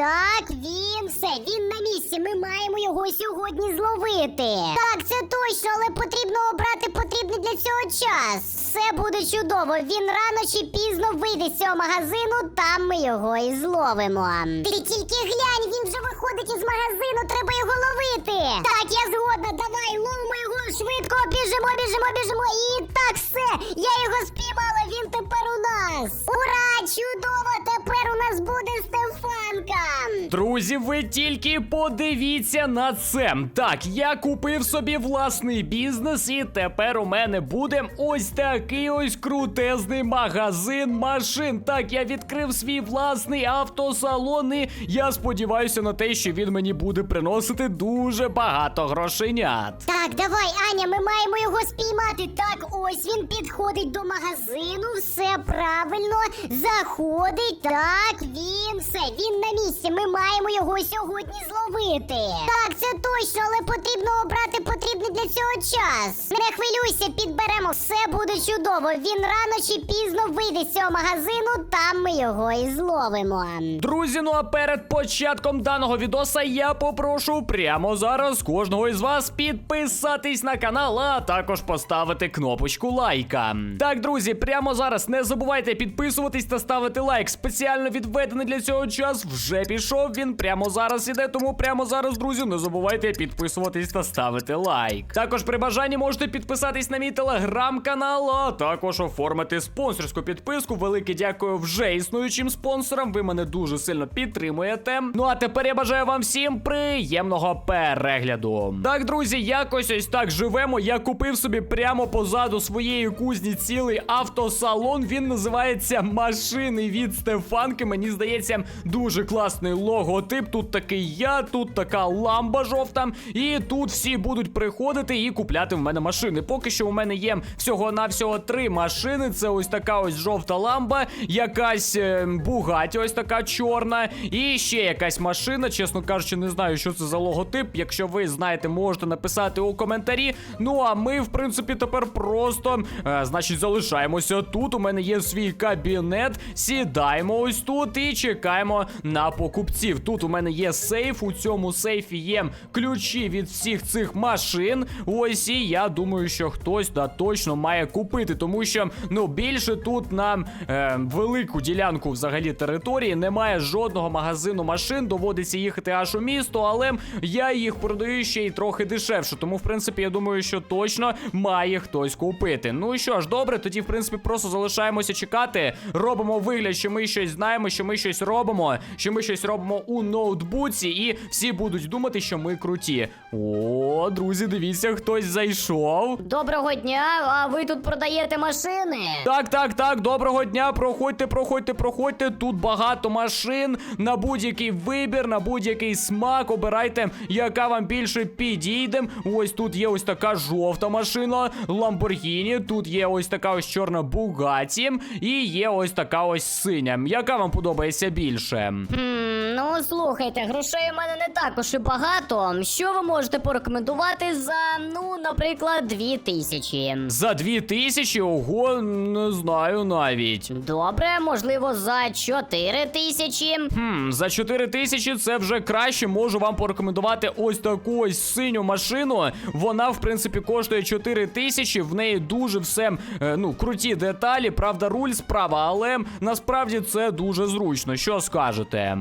Так, він все, він на місці. Ми маємо його сьогодні зловити. Так, це точно, але потрібно обрати потрібний для цього час. Все буде чудово. Він рано чи пізно вийде з цього магазину, там ми його і зловимо. Ти тільки глянь, він вже виходить із магазину, треба його ловити. Так, я згодна, давай, ловимо його швидко, біжимо, біжимо, біжимо. І так все. Я його спіймала, він тепер у нас. Ура! Чудово! Тепер у нас буде Стефанка. Друзі, ви тільки подивіться на це. Так, я купив собі власний бізнес, і тепер у мене буде ось такий ось крутезний магазин машин. Так, я відкрив свій власний автосалон, і я сподіваюся на те, що він мені буде приносити дуже багато грошенят. Так, давай, Аня, ми маємо його спіймати. Так, ось він підходить до магазину, все правильно. Заходить. Так, він все, він на місці. Ми маємо його сьогодні зловити. Так, це точно, але потрібно обрати потрібний для цього час. Не хвилюйся, підберемо, все буде чудово. Він рано чи пізно вийде з цього магазину, там ми його і зловимо. Друзі, ну а перед початком даного відоса я попрошу прямо зараз кожного із вас підписатись на канал, а також поставити кнопочку лайка. Так, друзі, прямо зараз не забувайте підписуватись та ставити лайк. Спеціально відведений для цього час вже пішов. Він прямо зараз іде, тому прямо зараз, друзі, не забувайте підписуватись та ставити лайк. Також при бажанні можете підписатись на мій телеграм-канал, а також оформити спонсорську підписку. Велике дякую вже існуючим спонсорам. Ви мене дуже сильно підтримуєте. Ну а тепер я бажаю вам всім приємного перегляду. Так, друзі, якось ось так живемо. Я купив собі прямо позаду своєї кузні цілий автосалон. Він називається Машини від Стефанки. Мені здається, дуже класний логотип. Тут такий я, тут така ламба жовта. І тут всі будуть приходити і купляти в мене машини. Поки що у мене є всього-навсього три машини. Це ось така ось жовта ламба, якась е, бугаті, ось така чорна, і ще якась машина. Чесно кажучи, не знаю, що це за логотип. Якщо ви знаєте, можете написати у коментарі. Ну а ми, в принципі, тепер просто, е, значить, залишаємося тут. У мене є свій кабінет. Сідаємо ось тут і чекаємо на покупців. Тут у мене є сейф. У цьому сейфі є ключі від всіх цих машин. Ось і я думаю, що хтось да точно має купити, тому що ну більше тут на е, велику ділянку взагалі території немає жодного магазину машин. Доводиться їхати аж у місто, але я їх продаю ще й трохи дешевше. Тому, в принципі, я думаю, що точно має хтось купити. Ну і що ж, добре, тоді, в принципі, просто залишаємося чекати. Робимо вигляд, що ми щось знаємо, що ми щось робимо, що ми щось робимо у ноутбуці, і всі будуть думати, що ми круті. О, друзі, дивіться, хтось зайшов. Доброго дня, а ви тут продаєте машини? Так, так, так, доброго дня. Проходьте, проходьте, проходьте. Тут багато машин на будь-який вибір, на будь-який смак. Обирайте, яка вам більше підійде. Ось тут є ось така жовта машина, Ламборгіні. Тут є ось така ось чорна Бугаті. І є ось така ось синя. Яка вам подобається більше? Хм, ну слухайте, грошей у мене не також і багато. Що ви можете порекомендувати за, ну, наприклад, дві тисячі? За дві тисячі, ого, не знаю навіть. Добре, можливо, за чотири тисячі. Хм, за 4 тисячі це вже краще. Можу вам порекомендувати ось таку ось синю машину. Вона, в принципі, коштує 4 тисячі. В неї дуже все е, ну, круті деталі. Правда, руль справа, але насправді це дуже зручно. Що скажете?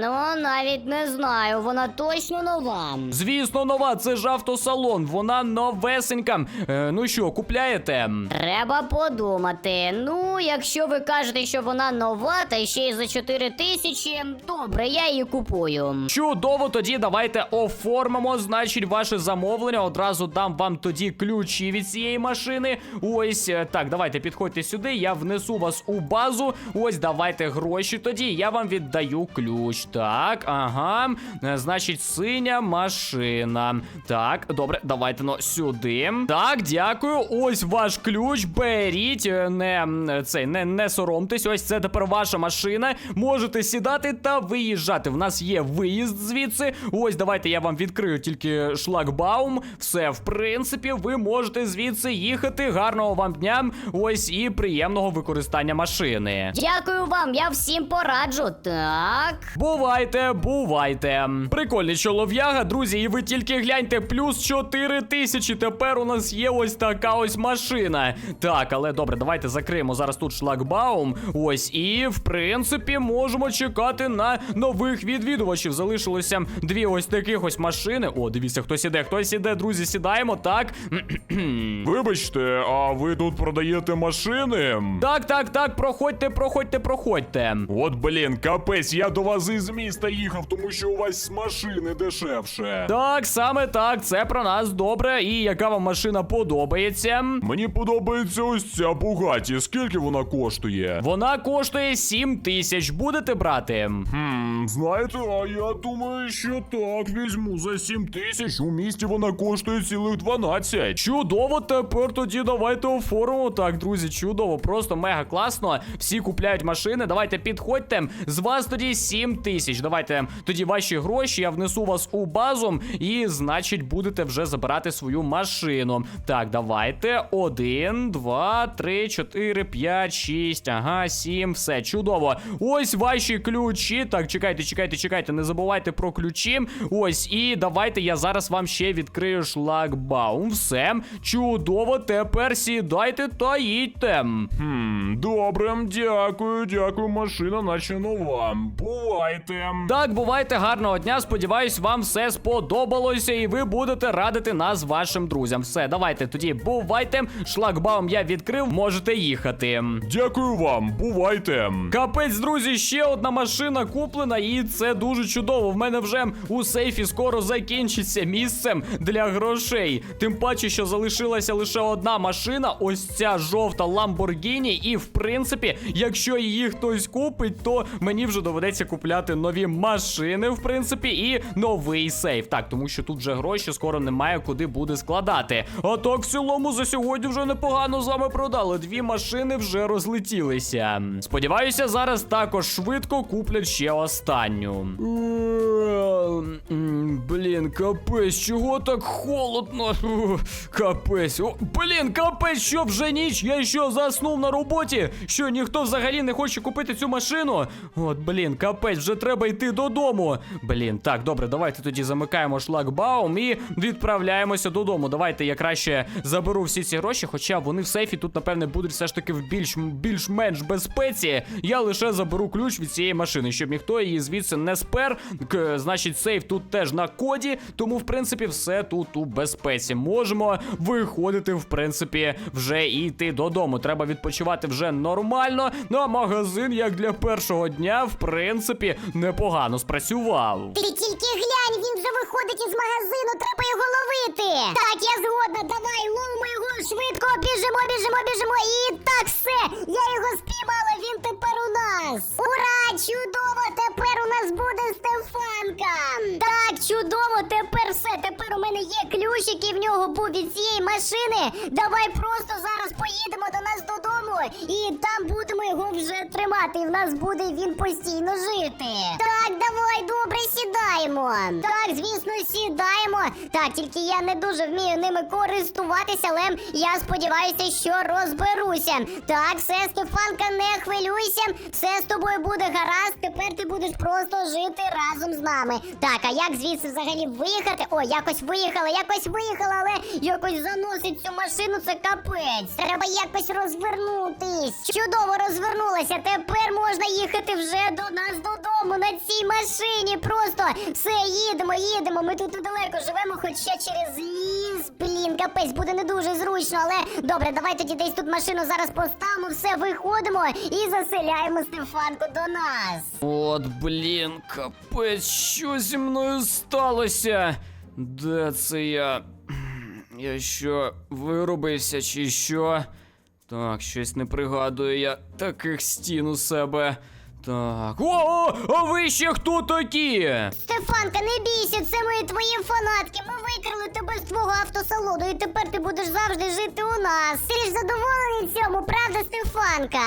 Ну навіть не знаю, вона точно нова. Звісно, нова, це ж автосалон, вона новесенька. Е, ну що, купляєте? Треба подумати. Ну, якщо ви кажете, що вона нова, та ще й за 4 тисячі, добре, я її купую. Чудово, тоді давайте оформимо, значить, ваше замовлення. Одразу дам вам тоді ключі від цієї машини. Ось е, так, давайте підходьте сюди. Я внесу вас у базу. Ось давайте гроші тоді. Я вам віддаю ключ. Так, ага. Е, Значить, синя машина. Так, добре, давайте ну сюди. Так, дякую. Ось ваш ключ. Беріть. е, Не цей, не, не соромтесь. Ось це тепер ваша машина. Можете сідати та виїжджати. В нас є виїзд звідси. Ось давайте я вам відкрию тільки шлагбаум. Все, в принципі, ви можете звідси їхати. Гарного вам дня. Ось і приємного використання машини. Дякую вам, я всім пораджу. Так. Бувай! Давайте, бувайте. Прикольний чолов'яга, друзі, і ви тільки гляньте, плюс 4 тисячі. Тепер у нас є ось така ось машина. Так, але добре, давайте закриємо зараз тут шлагбаум. Ось, і в принципі можемо чекати на нових відвідувачів. Залишилося дві ось таких ось машини. О, дивіться, хтось іде, хтось іде, друзі, сідаємо, так. Вибачте, а ви тут продаєте машини? Так, так, так, проходьте, проходьте, проходьте. От блін, капець, я до вас із міста їхав, тому що у вас машини дешевше. Так, саме так, це про нас добре. І яка вам машина подобається? Мені подобається ось ця Бугаті. Скільки вона коштує? Вона коштує 7 тисяч. Будете брати? Хм, знаєте, а я думаю, що так візьму за 7 тисяч. У місті вона коштує цілих 12. Чудово, тепер тоді давайте оформимо. Так, друзі, чудово, просто мега класно. Всі купляють машини. Давайте підходьте. З вас тоді 7 тисяч. Давайте тоді ваші гроші. Я внесу вас у базу, і значить будете вже забирати свою машину. Так, давайте. Один, два, три, чотири, п'ять, шість. Ага, сім. Все чудово. Ось ваші ключі. Так, чекайте, чекайте, чекайте. Не забувайте про ключі. Ось, і давайте я зараз вам ще відкрию шлагбаум. Все. Чудово, тепер сідайте та їдьте. Хм, добре, дякую, дякую, машина наче нова. Бувайте. Так, бувайте гарного дня. Сподіваюсь, вам все сподобалося, і ви будете радити нас вашим друзям. Все, давайте тоді бувайте. Шлагбаум я відкрив, можете їхати. Дякую вам, бувайте. Капець, друзі, ще одна машина куплена, і це дуже чудово. В мене вже у сейфі скоро закінчиться місцем для грошей. Тим паче, що залишилася лише одна машина, ось ця жовта Ламборгіні. І в принципі, якщо її хтось купить, то мені вже доведеться купляти нові машини, в принципі, і новий сейф. Так, тому що тут вже гроші скоро немає куди буде складати. А так, в цілому, за сьогодні вже непогано з вами продали. Дві машини вже розлетілися. Сподіваюся, зараз також швидко куплять ще останню. Блін, капець, чого так холодно? Капець. О, блін, капець, що вже ніч? Я що, заснув на роботі? Що ніхто взагалі не хоче купити цю машину? От, блін, капець, вже треба йти додому. Блін, так, добре, давайте тоді замикаємо шлагбаум і відправляємося додому. Давайте я краще заберу всі ці гроші, хоча вони в сейфі тут, напевне, будуть все ж таки в більш більш-менш безпеці. Я лише заберу ключ від цієї машини, щоб ніхто її звідси не спер. Значить, сейф тут теж на коді, тому в принципі все тут у безпеці. Можемо виходити, в принципі, вже і йти додому. Треба відпочивати вже нормально. Ну а магазин, як для першого дня, в принципі, непогано спрацював. Ти тільки глянь, він вже виходить із магазину, треба його ловити. Так, я згодна, давай, ловимо його швидко, біжимо, біжимо, біжимо. І є ключ, який в нього був від цієї машини. Давай просто зараз поїдемо до нас додому і там будемо його вже тримати. І в нас буде він постійно жити. Так, давай, добре, сідаємо. Так, звісно, сідаємо. Так, тільки я не дуже вмію ними користуватися, але я сподіваюся, що розберуся. Так, все, Стефанка, не хвилюйся. Все з тобою буде гаразд. Тепер ти будеш просто жити разом з нами. Так, а як звідси взагалі виїхати? О, якось виїхала, якось виїхала, але якось заносить цю машину, це капець. Треба якось розвернутись. Чудово розвернулася. Тепер можна їхати вже до нас додому на цій машині. Просто все, їдемо, їдемо. Ми тут недалеко живемо, хоча через ліс. Блін, капець, буде не дуже зручно, але добре, давай тоді десь тут машину зараз поставимо, все виходимо і заселяємо Стефанку до нас. От, блін, капець, що зі мною сталося? Де це я? Я що, вирубився чи що? Так, щось не пригадую я таких стін у себе. Так. О, а ви ще хто такі? Стефанка, не бійся, це ми твої фанатки. Ми викрили тебе з твого автосалону, і тепер ти будеш завжди жити у нас. Ти ж задоволений цьому, правда, Стефанка?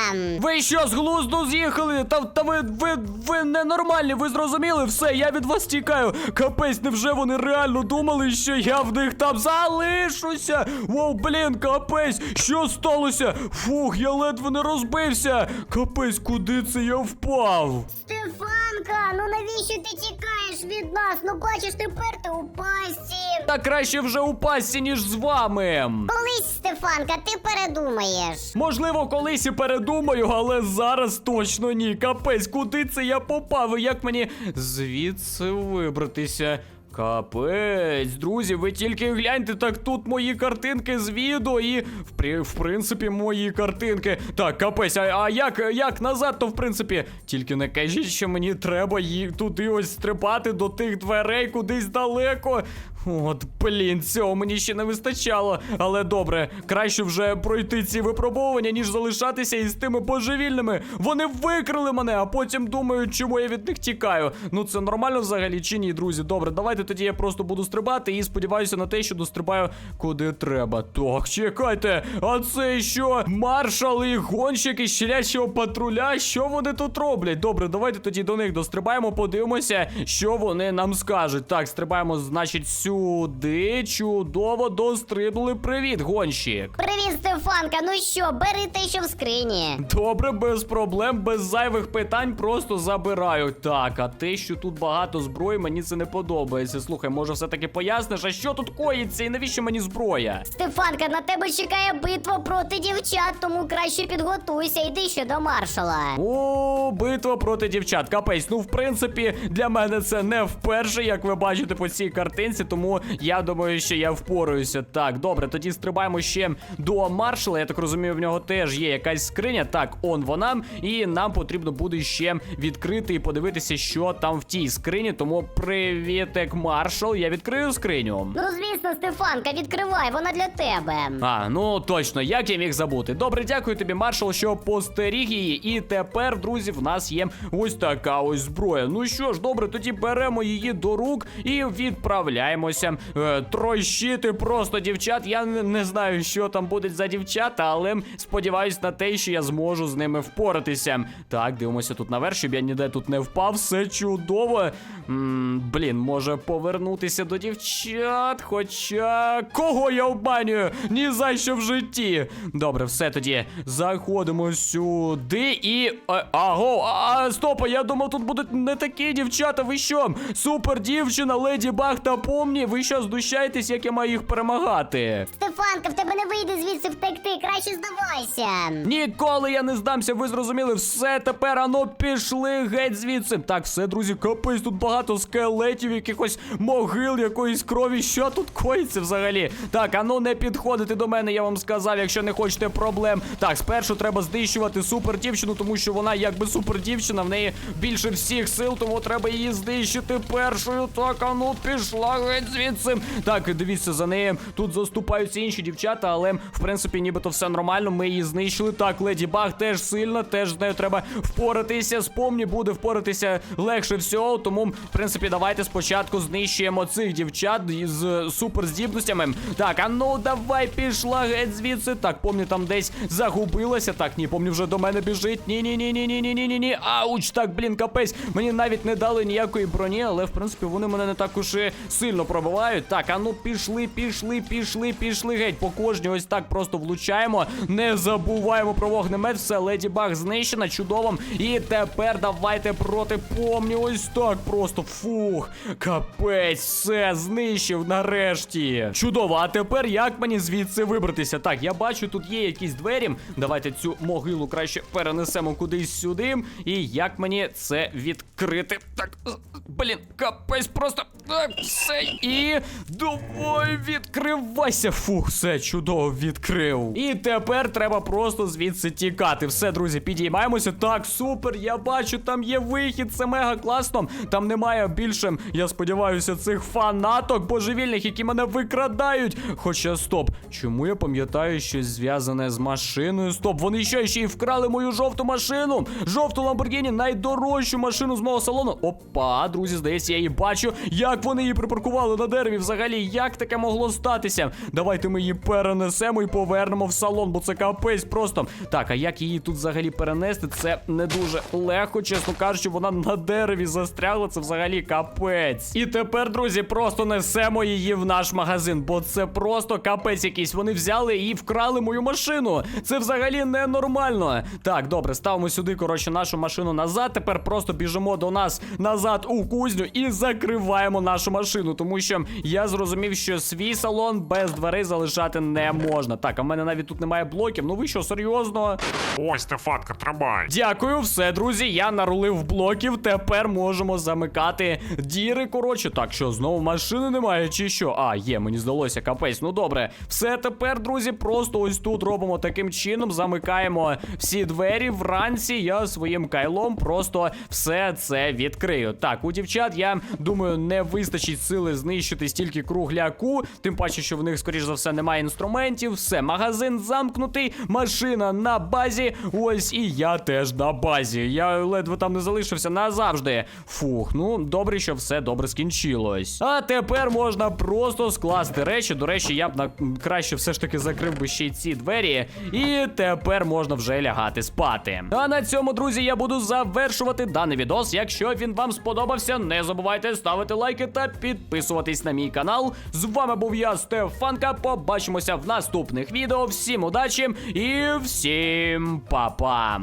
Ви що, з глузду з'їхали? Та, та ви, ви, ви ненормальні, ви зрозуміли? Все, я від вас тікаю. Капець, невже вони реально думали, що я в них там залишуся? Воу, блін, капець, що сталося? Фух, я ледве не розбився. Капець, куди це я впав? Стефанка! Стефанка, ну навіщо ти тікаєш від нас? Ну бачиш, тепер ти у пасті. Та краще вже у пасті, ніж з вами. Колись, Стефанка, ти передумаєш. Можливо, колись і передумаю, але зараз точно ні. Капець, куди це я попав? І як мені звідси вибратися? Капець, друзі, ви тільки гляньте, так тут мої картинки з відео і в, при- в принципі мої картинки. Так, капець, а, а як, як назад, то в принципі. Тільки не кажіть, що мені треба їх туди ось стрибати до тих дверей кудись далеко. От, блін, цього мені ще не вистачало. Але добре, краще вже пройти ці випробовування, ніж залишатися із тими божевільними. Вони викрили мене, а потім думають, чому я від них тікаю. Ну це нормально взагалі чи ні, друзі? Добре, давайте тоді я просто буду стрибати і сподіваюся на те, що дострибаю куди треба. Так, чекайте, а це що? Маршали і гонщики щелячого патруля? Що вони тут роблять? Добре, давайте тоді до них дострибаємо, подивимося, що вони нам скажуть. Так, стрибаємо, значить, сюди. Чудово, дострибнули. Привіт, гонщик. Привіт, Стефанка. Ну що, бери те, що в скрині. Добре, без проблем, без зайвих питань, просто забираю. Так, а те, що тут багато зброї, мені це не подобається. Слухай, може, все-таки поясниш, а що тут коїться і навіщо мені зброя? Стефанка, на тебе чекає битва проти дівчат, тому краще підготуйся, йди ще до маршала. О, битва проти дівчат. Капець, ну в принципі, для мене це не вперше, як ви бачите по цій картинці, тому я думаю, що я впораюся. Так, добре, тоді стрибаємо ще до маршала. Я так розумію, в нього теж є якась скриня. Так, он вона. І нам потрібно буде ще відкрити і подивитися, що там в тій скрині. Тому привітик, маршал. Я відкрию скриню. Ну, звісно, Стефанка, відкривай, вона для тебе. А, ну точно, як я міг забути. Добре, дякую тобі, маршал, що постеріг її. І тепер, друзі, в нас є ось така ось зброя. Ну що ж, добре, тоді беремо її до рук і відправляємося е, трощити просто дівчат. Я не, знаю, що там буде за дівчата, але сподіваюсь на те, що я зможу з ними впоратися. Так, дивимося тут наверх, щоб я ніде тут не впав. Все чудово. м блін, може повернутися до дівчат. Хоча кого я обманюю? Ні за що в житті. Добре, все тоді. Заходимо сюди і. А, аго, а, а, стоп, я думав, тут будуть не такі дівчата. Ви що? Супер дівчина, леді Баг та помні. Ви що знущаєтесь, як я маю їх перемагати? Стефанка, в тебе не вийде звідси втекти, краще здавайся. Ніколи я не здамся, ви зрозуміли. Все тепер ано пішли геть звідси. Так, все, друзі, капець, тут багато скелетів, якихось могил, якоїсь крові. Що тут коїться взагалі? Так, ану не підходити до мене, я вам сказав, якщо не хочете проблем. Так, спершу треба знищувати супер дівчину, тому що вона якби супер дівчина, в неї більше всіх сил, тому треба її знищити першою. Так, ану пішла геть звідси. Так, дивіться за нею. Тут заступаються інші дівчата, але в принципі, нібито все нормально. Ми її знищили. Так, леді Баг теж сильна, теж з нею треба впоратися. Спомні буде впоратися легше всього. Тому, в принципі, давайте спочатку знищуємо цих дівчат з суперздібностями. Так, а ну давай пішла геть звідси. Так, помні там десь загубилася. Так, ні, помні вже до мене біжить. Ні, ні, ні, ні, ні, ні, ні, ні, ні. Ауч, так, блін, капець. Мені навіть не дали ніякої броні, але в принципі вони мене не так уж і сильно пробивають. Так, а ну пішли, пішли, пішли, пішли геть. По кожній ось так просто влучаємо. Не забуваємо про вогнемет. Все, леді баг знищена, чудово. І тепер давайте проти помні. Ось так просто. Фух. Капець, все, знищив нарешті. Чудово, а тепер як мені звідси вибратися? Так, я бачу, тут є якісь двері. Давайте цю могилу краще перенесемо кудись сюди. І як мені це відкрити? Так, блін, капець просто. Все. І давай відкривайся. Фух, все чудово відкрив. І тепер треба просто звідси тікати. Все, друзі, підіймаємося. Так, супер. Я бачу, там є вихід. Це мега класно. Там немає більше, я сподіваюся, цих фанаток божевільних, які мене викрадають. Хоча стоп, чому я пам'ятаю щось зв'язане з машиною? Стоп, вони що ще й вкрали мою жовту машину? Жовту Ламборгіні, найдорожчу машину з мого салону. Опа, друзі, здається, я її бачу. Як вони її припаркували? Застрягла на дереві взагалі. Як таке могло статися? Давайте ми її перенесемо і повернемо в салон, бо це капець просто. Так, а як її тут взагалі перенести? Це не дуже легко, чесно кажучи, вона на дереві застрягла. Це взагалі капець. І тепер, друзі, просто несемо її в наш магазин, бо це просто капець якийсь. Вони взяли і вкрали мою машину. Це взагалі ненормально. Так, добре, ставимо сюди, коротше, нашу машину назад. Тепер просто біжимо до нас назад у кузню і закриваємо нашу машину. Тому що я зрозумів, що свій салон без дверей залишати не можна. Так, а в мене навіть тут немає блоків. Ну ви що, серйозно? Ось Стефанка, тримай. Дякую, все, друзі. Я нарулив блоків. Тепер можемо замикати діри. Коротше, так що знову машини немає, чи що? А, є, мені здалося капець. Ну добре, все тепер, друзі, просто ось тут робимо таким чином. Замикаємо всі двері. Вранці я своїм кайлом просто все це відкрию. Так, у дівчат, я думаю, не вистачить сили знищити стільки кругляку. Тим паче, що в них, скоріш за все, немає інструментів. Все, магазин замкнутий, машина на базі. Ось і я теж на базі. Я ледве там не залишився назавжди. Фух, ну добре, що все добре скінчилось. А тепер можна просто скласти речі. До речі, я б на краще все ж таки закрив би ще й ці двері. І тепер можна вже лягати спати. А на цьому, друзі, я буду завершувати даний відос. Якщо він вам сподобався, не забувайте ставити лайки та підписуватись на мій канал. З вами був я, Стефанка. Побачимося в наступних відео. Всім удачі і всім па-па!